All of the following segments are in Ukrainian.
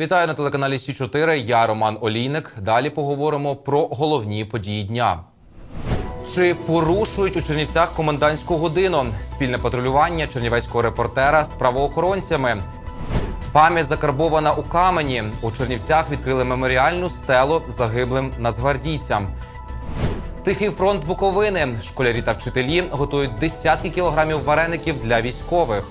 Вітаю на телеканалі Сі 4 Я Роман Олійник. Далі поговоримо про головні події дня. Чи порушують у Чернівцях комендантську годину? Спільне патрулювання чернівецького репортера з правоохоронцями. Пам'ять закарбована у камені. У Чернівцях відкрили меморіальну стелу загиблим нацгвардійцям. Тихий фронт Буковини. Школярі та вчителі готують десятки кілограмів вареників для військових.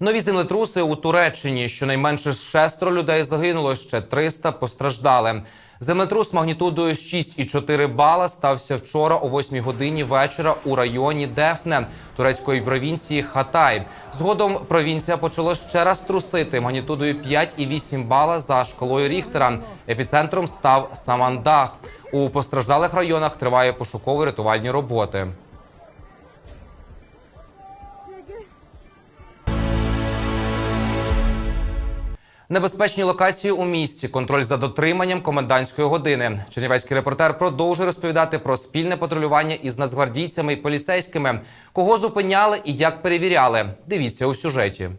Нові землетруси у Туреччині. Щонайменше шестеро людей загинуло, ще 300 постраждали. Землетрус магнітудою 6,4 бала стався вчора о 8 годині вечора у районі Дефне турецької провінції Хатай. Згодом провінція почала ще раз трусити магнітудою 5,8 бала за шкалою Ріхтера. Епіцентром став Самандах. У постраждалих районах триває пошуково-рятувальні роботи. Небезпечні локації у місті, контроль за дотриманням комендантської години. Чернівецький репортер продовжує розповідати про спільне патрулювання із нацгвардійцями і поліцейськими, кого зупиняли і як перевіряли. Дивіться у сюжеті.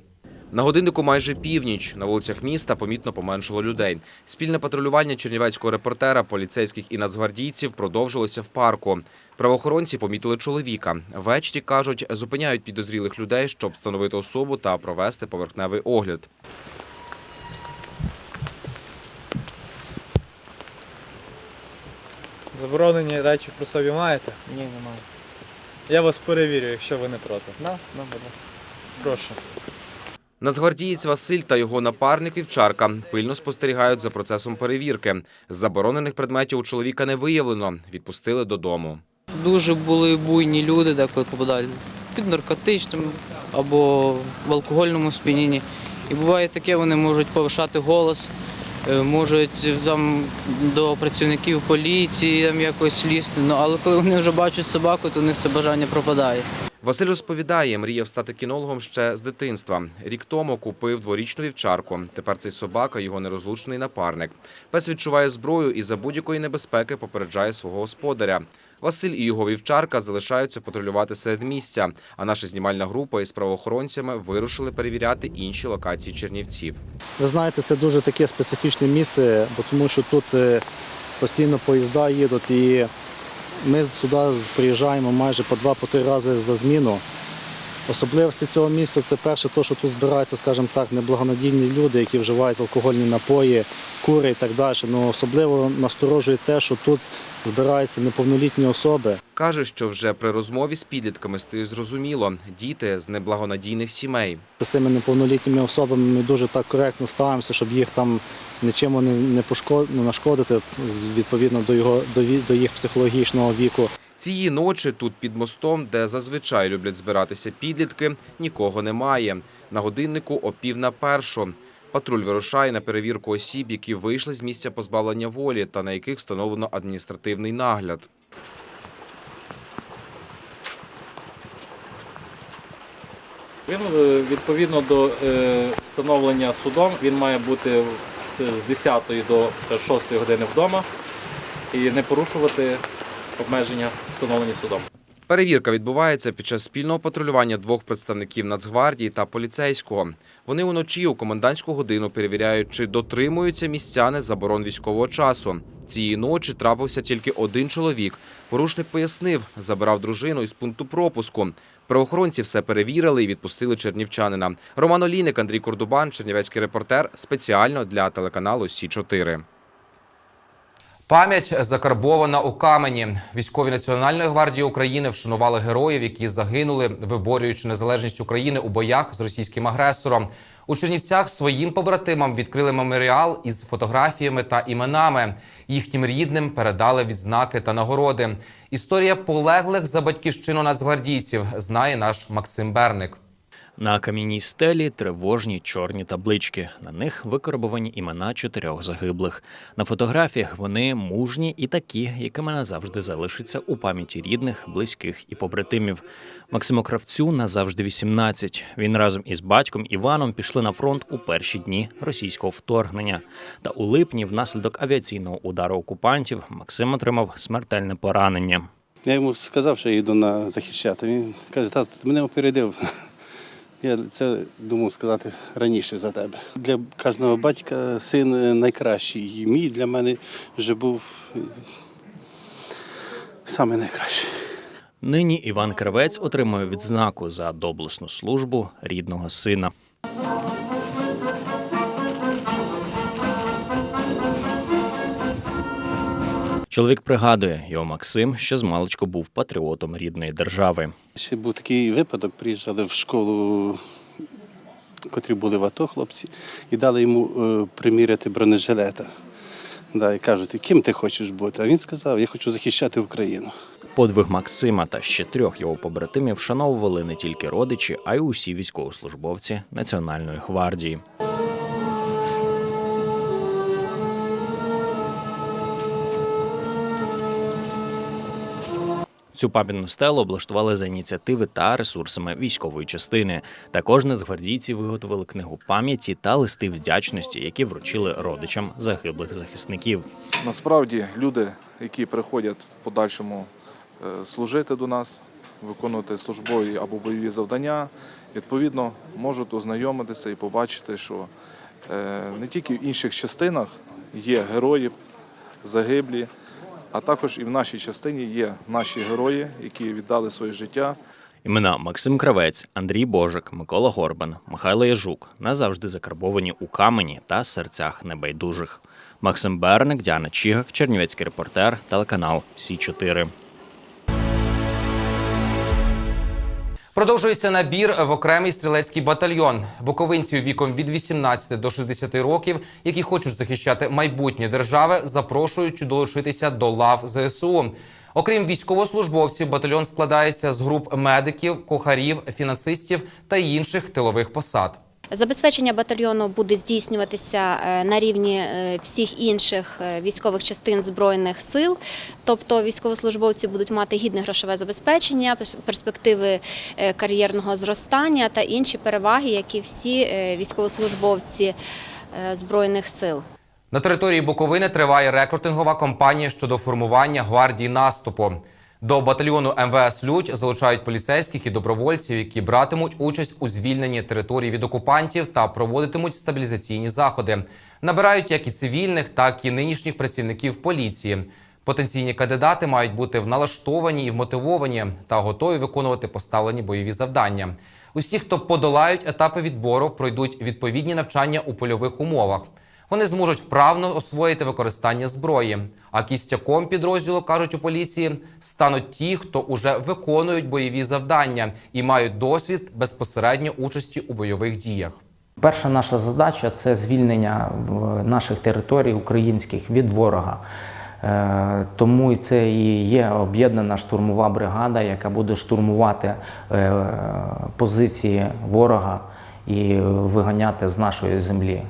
На годиннику майже північ. На вулицях міста помітно поменшало людей. Спільне патрулювання чернівецького репортера, поліцейських і нацгвардійців продовжилося в парку. Правоохоронці помітили чоловіка. Ввечері кажуть, зупиняють підозрілих людей, щоб встановити особу та провести поверхневий огляд. Заборонені речі при собі маєте? Ні, немає. Я вас перевірю, якщо ви не проти. Да, да, будь ласка. Прошу. Нацгвардієць Василь та його напарник Вівчарка пильно спостерігають за процесом перевірки. Заборонених предметів у чоловіка не виявлено. Відпустили додому. Дуже були буйні люди, деколи попадали під наркотичним або в алкогольному сп'янінні. І буває таке, вони можуть повишати голос, можуть е, там до працівників поліції там якось лізти. Ну, але коли вони вже бачать собаку, то у них це бажання пропадає. Василь розповідає, мріяв стати кінологом ще з дитинства. Рік тому купив дворічну вівчарку. Тепер цей собака його нерозлучний напарник. Пес відчуває зброю і за будь-якої небезпеки попереджає свого господаря. Василь і його вівчарка залишаються патрулювати серед місця. А наша знімальна група із правоохоронцями вирушили перевіряти інші локації чернівців. Ви знаєте, це дуже таке специфічне місце, бо тому що тут е, постійно поїзда їдуть і ми сюди приїжджаємо майже по два-по три рази за зміну. Особливості цього місця це перше, те, що тут збираються, скажімо так, неблагонадійні люди, які вживають алкогольні напої, кури і так далі. Ну, особливо насторожує те, що тут збираються неповнолітні особи. Каже, що вже при розмові з підлітками стає зрозуміло – діти з неблагонадійних сімей. З цими неповнолітніми особами ми дуже так коректно ставимося, щоб їх там нічим не не нашкодити відповідно до його до їх психологічного віку. Цієї ночі тут під мостом, де зазвичай люблять збиратися підлітки, нікого немає. На годиннику о пів на першу. Патруль вирушає на перевірку осіб, які вийшли з місця позбавлення волі та на яких встановлено адміністративний нагляд. Він е, відповідно до е, встановлення судом він має бути е, з 10 до 6 години вдома і не порушувати обмеження, встановлені судом. Перевірка відбувається під час спільного патрулювання двох представників Нацгвардії та поліцейського. Вони уночі у комендантську годину перевіряють, чи дотримуються містяни заборон військового часу. Цієї ночі трапився тільки один чоловік. Порушник пояснив, забирав дружину із пункту пропуску. Правоохоронці все перевірили і відпустили чернівчанина. Роман Олійник, Андрій Кордубан, чернівецький репортер, спеціально для телеканалу Сі 4 Пам'ять закарбована у камені. Військові Національної гвардії України вшанували героїв, які загинули, виборюючи незалежність України у боях з російським агресором. У Чернівцях своїм побратимам відкрили меморіал із фотографіями та іменами. Їхнім рідним передали відзнаки та нагороди. Історія полеглих за батьківщину нацгвардійців знає наш Максим Берник. На кам'яній стелі тривожні чорні таблички. На них викарбовані імена чотирьох загиблих. На фотографіях вони мужні і такі, якими назавжди залишаться у пам'яті рідних, близьких і побратимів. Максиму Кравцю назавжди 18. Він разом із батьком Іваном пішли на фронт у перші дні російського вторгнення. Та у липні, внаслідок авіаційного удару окупантів, Максим отримав смертельне поранення. Я йому сказав, що я йду на захищати. Він каже, тато, ти мене опередив. Я це думав сказати раніше за тебе. Для кожного батька син найкращий. І мій для мене вже був е, саме найкращий. Нині Іван Кравець отримує відзнаку за доблесну службу рідного сина. Чоловік пригадує, його Максим ще з маличку був патріотом рідної держави. Ще був такий випадок, приїжджали в школу, котрі були в АТО хлопці, і дали йому е, приміряти бронежилета. Да, і кажуть, ким ти хочеш бути? А він сказав, я хочу захищати Україну. Подвиг Максима та ще трьох його побратимів вшановували не тільки родичі, а й усі військовослужбовці Національної гвардії. Цю пам'ятну стелу облаштували за ініціативи та ресурсами військової частини. Також нацгвардійці виготовили книгу пам'яті та листи вдячності, які вручили родичам загиблих захисників. Насправді люди, які приходять подальшому е, служити до нас, виконувати службові або бойові завдання, відповідно можуть ознайомитися і побачити, що е, не тільки в інших частинах є герої загиблі, а також і в нашій частині є наші герої, які віддали своє життя Імена Максим Кравець, Андрій Божик, Микола Горбан, Михайло Яжук назавжди закарбовані у камені та серцях небайдужих. Максим Берник, Діана Чігак, Чернівецький репортер, телеканал Сі 4 Продовжується набір в окремий стрілецький батальйон. Буковинців віком від 18 до 60 років, які хочуть захищати майбутнє держави, запрошують долучитися до лав ЗСУ. Окрім військовослужбовців, батальйон складається з груп медиків, кухарів, фінансистів та інших тилових посад. Забезпечення батальйону буде здійснюватися е, на рівні е, всіх інших е, військових частин збройних сил, тобто військовослужбовці будуть мати гідне грошове забезпечення, перс- перспективи кар'єрного зростання та інші переваги, які всі військовослужбовці збройних сил. На території Буковини триває рекрутингова кампанія щодо формування гвардії наступу. До батальйону МВС Людь залучають поліцейських і добровольців, які братимуть участь у звільненні території від окупантів та проводитимуть стабілізаційні заходи. Набирають як і цивільних, так і нинішніх працівників поліції. Потенційні кандидати мають бути вналаштовані і вмотивовані та готові виконувати поставлені бойові завдання. Усі, хто подолають етапи відбору, пройдуть відповідні навчання у польових умовах. Вони зможуть вправно освоїти використання зброї. А кістяком підрозділу кажуть у поліції стануть ті, хто уже виконують бойові завдання і мають досвід безпосередньо участі у бойових діях. Перша наша задача це звільнення наших територій українських від ворога. Е, Тому це і є об'єднана штурмова бригада, яка буде штурмувати е, позиції ворога і виганяти з нашої землі.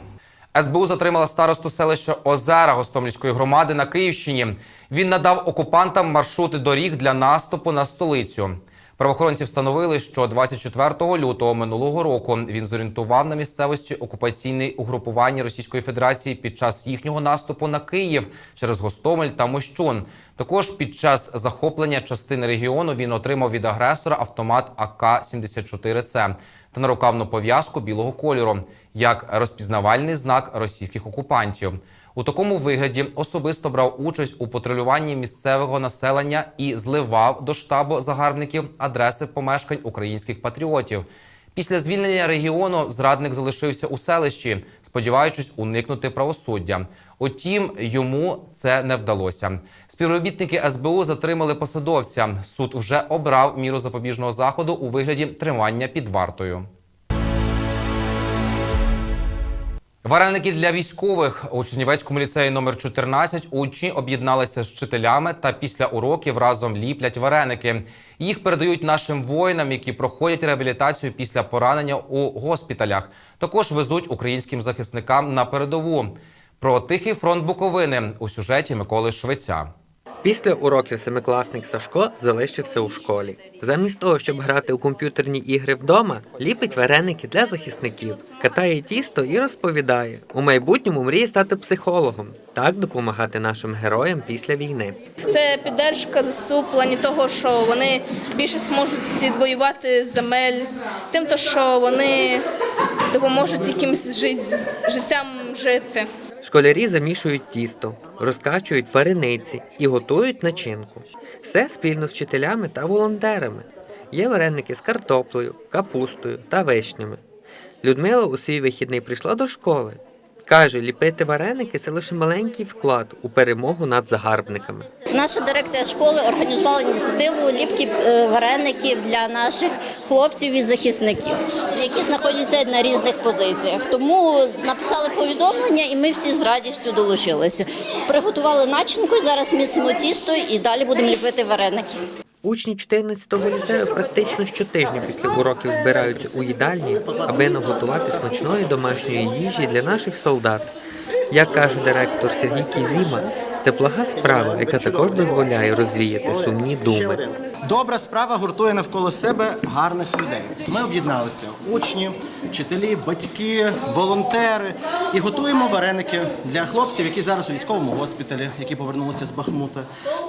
СБУ затримала старосту селища Озера Гостомельської громади на Київщині. Він надав окупантам маршрути доріг для наступу на столицю. Правоохоронці встановили, що 24 лютого минулого року він зорієнтував на місцевості окупаційне угрупування Російської Федерації під час їхнього наступу на Київ через Гостомель та Мощун. Також під час захоплення частини регіону він отримав від агресора автомат АК-74С та нарукавну пов'язку білого кольору як розпізнавальний знак російських окупантів. У такому вигляді особисто брав участь у патрулюванні місцевого населення і зливав до штабу загарбників адреси помешкань українських патріотів. Після звільнення регіону зрадник залишився у селищі, сподіваючись уникнути правосуддя. Утім, йому це не вдалося. Співробітники СБУ затримали посадовця. Суд вже обрав міру запобіжного заходу у вигляді тримання під вартою. Вареники для військових у Чернівецькому ліцеї номер 14 учні об'єдналися з вчителями та після уроків разом ліплять вареники. Їх передають нашим воїнам, які проходять реабілітацію після поранення у госпіталях. Також везуть українським захисникам на передову. Про тихий фронт Буковини у сюжеті Миколи Швеця. Після уроків семикласник Сашко залишився у школі. Замість того, щоб грати у комп'ютерні ігри вдома, ліпить вареники для захисників, катає тісто і розповідає. У майбутньому мріє стати психологом, так допомагати нашим героям після війни. Це піддержка ЗСУ в плані того, що вони більше зможуть відвоювати земель, тим, то, що вони допоможуть якимось жит- життям жити. Школярі замішують тісто, розкачують варениці і готують начинку. Все спільно з вчителями та волонтерами. Є вареники з картоплею, капустою та вишнями. Людмила у свій вихідний прийшла до школи. Каже, ліпити вареники це лише маленький вклад у перемогу над загарбниками. Наша дирекція школи організувала ініціативу ліпки е, вареників для наших хлопців і захисників, які знаходяться на різних позиціях. Тому написали повідомлення, і ми всі з радістю долучилися. Приготували начинку, зараз місимо тісто і далі будемо ліпити вареники. Учні 14-го ліцею практично щотижня після уроків збираються у їдальні, аби наготувати смачної домашньої їжі для наших солдат. Як каже директор Сергій Кізіма, це блага справа, яка також дозволяє розвіяти сумні думи. Добра справа гуртує навколо себе гарних людей. Ми об'єдналися учні, вчителі, батьки, волонтери і готуємо вареники для хлопців, які зараз у військовому госпіталі, які повернулися з Бахмута,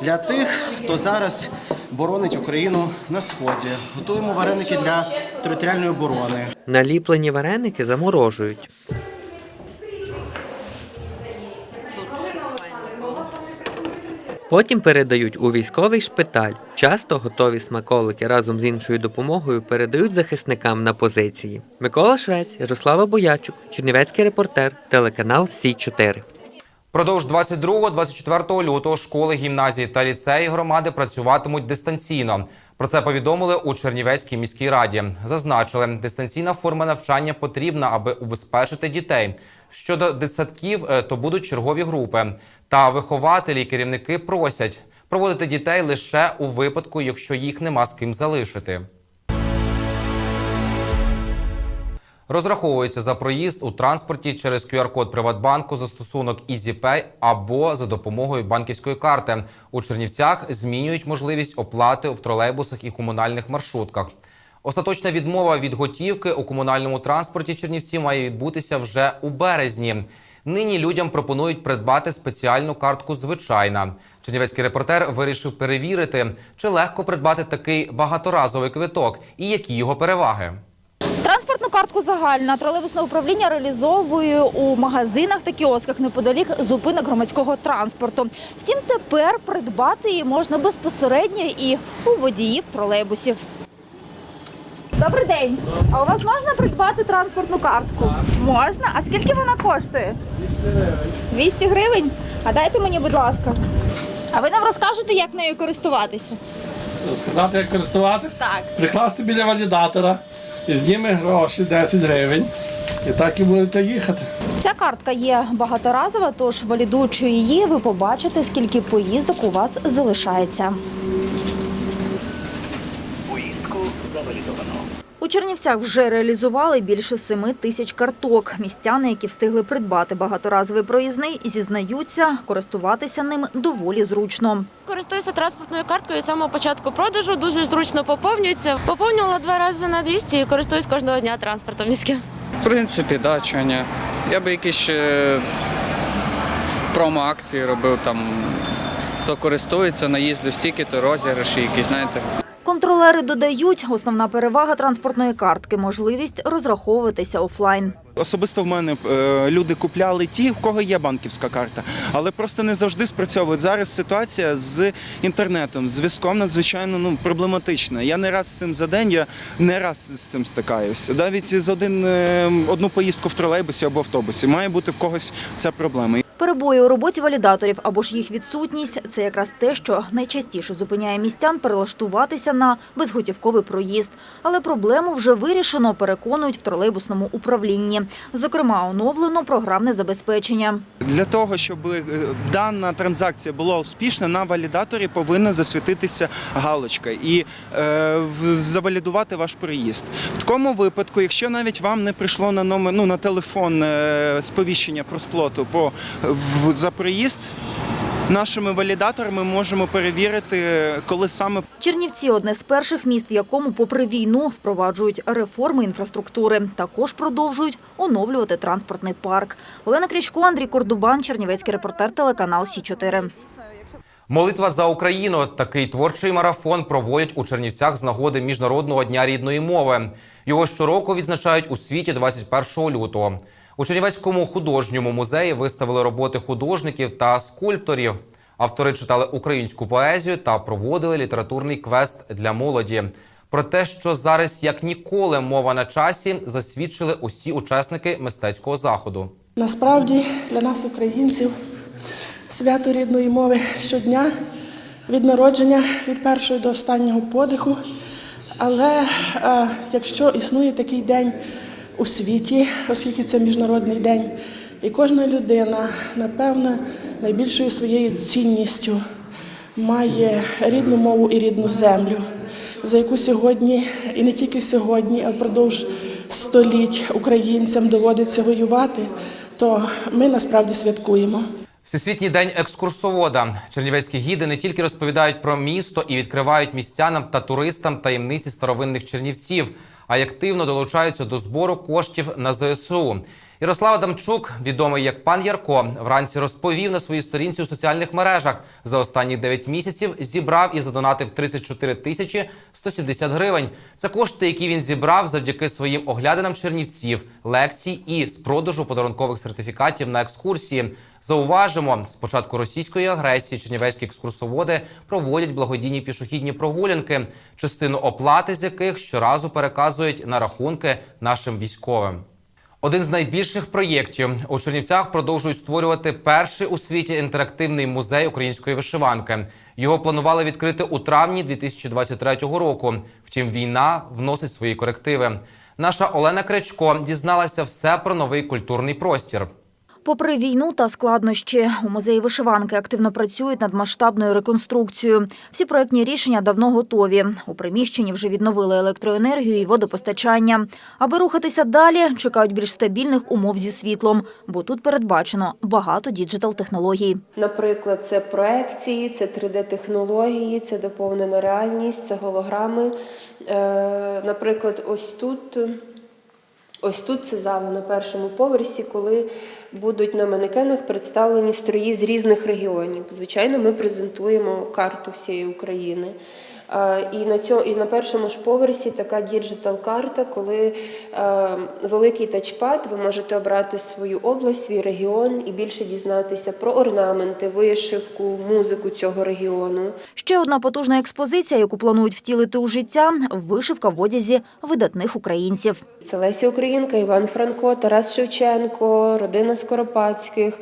для тих, хто зараз боронить Україну на сході. Готуємо вареники для територіальної оборони. Наліплені вареники заморожують. Потім передають у військовий шпиталь. Часто готові смаколики разом з іншою допомогою передають захисникам на позиції. Микола Швець, Ярослава Боячук, Чернівецький репортер, телеканал Сі 4 Продовж 22-24 лютого школи, гімназії та ліцеї громади працюватимуть дистанційно. Про це повідомили у Чернівецькій міській раді. Зазначили, дистанційна форма навчання потрібна, аби убезпечити дітей. Щодо дитсадків, е, то будуть чергові групи. Та вихователі і керівники просять проводити дітей лише у випадку, якщо їх нема з ким залишити. Розраховується за проїзд у транспорті через QR-код Приватбанку, застосунок EasyPay або за допомогою банківської карти. У Чернівцях змінюють можливість оплати в тролейбусах і комунальних маршрутках. Остаточна відмова від готівки у комунальному транспорті Чернівці має відбутися вже у березні. Нині людям пропонують придбати спеціальну картку звичайна. Чернівецький репортер вирішив перевірити, чи легко придбати такий багаторазовий квиток і які його переваги. Транспортну картку загальна тролейбусне управління реалізовує у магазинах та кіосках неподалік зупинок громадського транспорту. Втім, тепер придбати її можна безпосередньо і у водіїв тролейбусів. Добрий день. А у вас можна придбати транспортну картку? Можна. А скільки вона коштує? 200 гривень. А дайте мені, будь ласка. А ви нам розкажете, як нею користуватися? Сказати, як користуватися? Так. Прикласти біля валідатора і зніме гроші 10 гривень. І так і будете їхати. Ця картка є багаторазова, тож валідуючи її, ви побачите, скільки поїздок у вас залишається. Поїздку завалідовано. У Чернівцях вже реалізували більше семи тисяч карток. Містяни, які встигли придбати багаторазовий проїзний, зізнаються, користуватися ним доволі зручно. Користуюся транспортною карткою з самого початку продажу. Дуже зручно поповнюється. Поповнювала два рази на 200 і користуюсь кожного дня транспортом міським. В принципі, да, чого ні. Я би якісь ще промо-акції робив там. Хто користується, наїздив стільки, то розіграші якісь, знаєте. Контролери додають, основна перевага транспортної картки можливість розраховуватися офлайн. Особисто в мене е, люди купляли ті, в кого є банківська карта, але просто не завжди спрацьовують. Зараз ситуація з інтернетом, зв'язком надзвичайно ну, проблематична. Я не раз з цим за день, я не раз з цим стикаюся. Навіть з один, е, одну поїздку в тролейбусі або автобусі має бути в когось ця проблема. Перебої у роботі валідаторів або ж їх відсутність це якраз те, що найчастіше зупиняє містян перелаштуватися на безготівковий проїзд. Але проблему вже вирішено, переконують в тролейбусному управлінні. Зокрема, оновлено програмне забезпечення. Для того, щоб е, дана транзакція була успішна, на валідаторі повинна засвітитися галочка і е, завалідувати ваш проїзд. В такому випадку, якщо навіть вам не прийшло на номер, ну на телефон е, сповіщення про сплату по в, за проїзд. нашими валідаторами можемо перевірити, коли саме Чернівці одне з перших міст, в якому, попри війну, впроваджують реформи інфраструктури. Також продовжують оновлювати транспортний парк. Олена Крічко, Андрій Кордубан, Чернівецький репортер, телеканал Сі 4 Молитва за Україну. Такий творчий марафон проводять у Чернівцях з нагоди Міжнародного дня рідної мови. Його щороку відзначають у світі 21 лютого. У Чернівецькому художньому музеї виставили роботи художників та скульпторів. Автори читали українську поезію та проводили літературний квест для молоді. Про те, що зараз як ніколи мова на часі, засвідчили усі учасники мистецького заходу. Насправді для нас, українців, свято рідної мови щодня від народження, від першого до останнього подиху. Але е, якщо існує такий день у світі, оскільки це міжнародний день, і кожна людина, напевно, найбільшою своєю цінністю має рідну мову і рідну землю, за яку сьогодні, і не тільки сьогодні, а впродовж століть українцям доводиться воювати, то ми насправді святкуємо. Всесвітній день екскурсовода. Чернівецькі гіди не тільки розповідають про місто і відкривають містянам та туристам таємниці старовинних чернівців, а й активно долучаються до збору коштів на ЗСУ. Ярослав Адамчук, відомий як пан Ярко, вранці розповів на своїй сторінці у соціальних мережах. За останні 9 місяців зібрав і задонатив 34 тисячі 170 гривень. Це кошти, які він зібрав завдяки своїм оглядинам чернівців, лекцій і з продажу подарункових сертифікатів на екскурсії. Зауважимо, з початку російської агресії чернівецькі екскурсоводи проводять благодійні пішохідні прогулянки, частину оплати з яких щоразу переказують на рахунки нашим військовим. Один з найбільших проєктів у Чернівцях продовжують створювати перший у світі інтерактивний музей української вишиванки. Його планували відкрити у травні 2023 року. Втім, війна вносить свої корективи. Наша Олена Кречко дізналася все про новий культурний простір. Попри війну та складнощі, у музеї вишиванки активно працюють над масштабною реконструкцією. Всі проектні рішення давно готові. У приміщенні вже відновили електроенергію і водопостачання. Аби рухатися далі, чекають більш стабільних умов зі світлом, бо тут передбачено багато діджитал-технологій. Наприклад, це проекції, це 3D-технології, це доповнена реальність, це голограми. Е, Наприклад, ось тут, ось тут це зала на першому поверсі, коли будуть на манекенах представлені строї з різних регіонів. Звичайно, ми презентуємо карту всієї України. Е, І на цьому і на першому ж поверсі така діджитал-карта, коли е, великий тачпад, ви можете обрати свою область, свій регіон і більше дізнатися про орнаменти, вишивку, музику цього регіону. Ще одна потужна експозиція, яку планують втілити у життя – вишивка в одязі видатних українців. Це Леся Українка, Іван Франко, Тарас Шевченко, родина Скоропадських.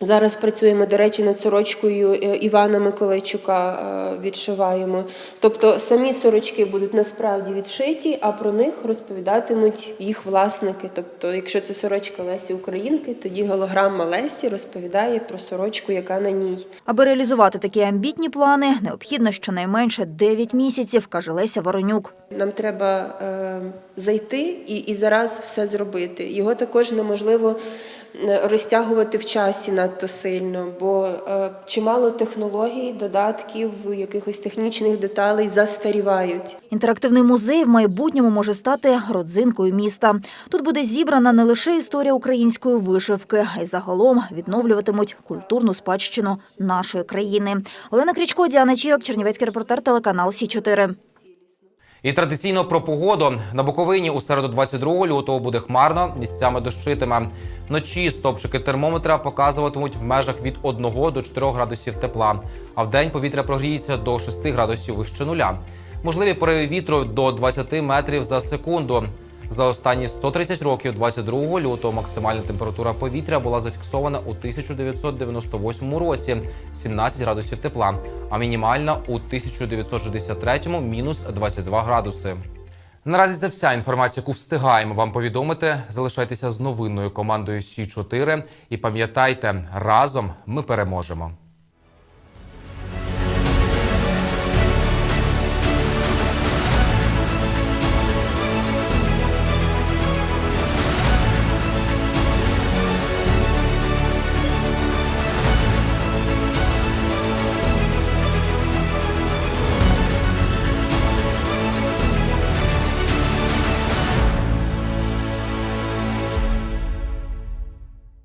Зараз працюємо, до речі, над сорочкою е, Івана Миколайчука е, відшиваємо. Тобто самі сорочки будуть насправді відшиті, а про них розповідатимуть їх власники. Тобто, якщо це сорочка Лесі Українки, тоді голограма Лесі розповідає про сорочку, яка на ній. Аби реалізувати такі амбітні плани, необхідно щонайменше 9 місяців, каже Леся Воронюк. Нам треба е, зайти і, і зараз все зробити. Його також неможливо розтягувати в часі надто сильно, бо е, чимало технологій, додатків, якихось технічних деталей застарівають. Інтерактивний музей в майбутньому може стати родзинкою міста. Тут буде зібрана не лише історія української вишивки, а й загалом відновлюватимуть культурну спадщину нашої країни. Олена Крічко, Діана Чіок, Чернівецький репортер, телеканал Сі 4 І традиційно про погоду на Буковині у середу 22 лютого буде хмарно, місцями дощитиме. Вночі стопчики термометра показуватимуть в межах від 1 до 4 градусів тепла, а в день повітря прогріється до 6 градусів вище нуля. Можливі пориви вітру до 20 метрів за секунду. За останні 130 років, 22 лютого, максимальна температура повітря була зафіксована у 1998 році 17 градусів тепла, а мінімальна у 1963 мінус 22 градуси. Наразі це вся інформація, яку встигаємо вам повідомити. Залишайтеся з новинною командою Сі 4 і пам'ятайте, разом ми переможемо.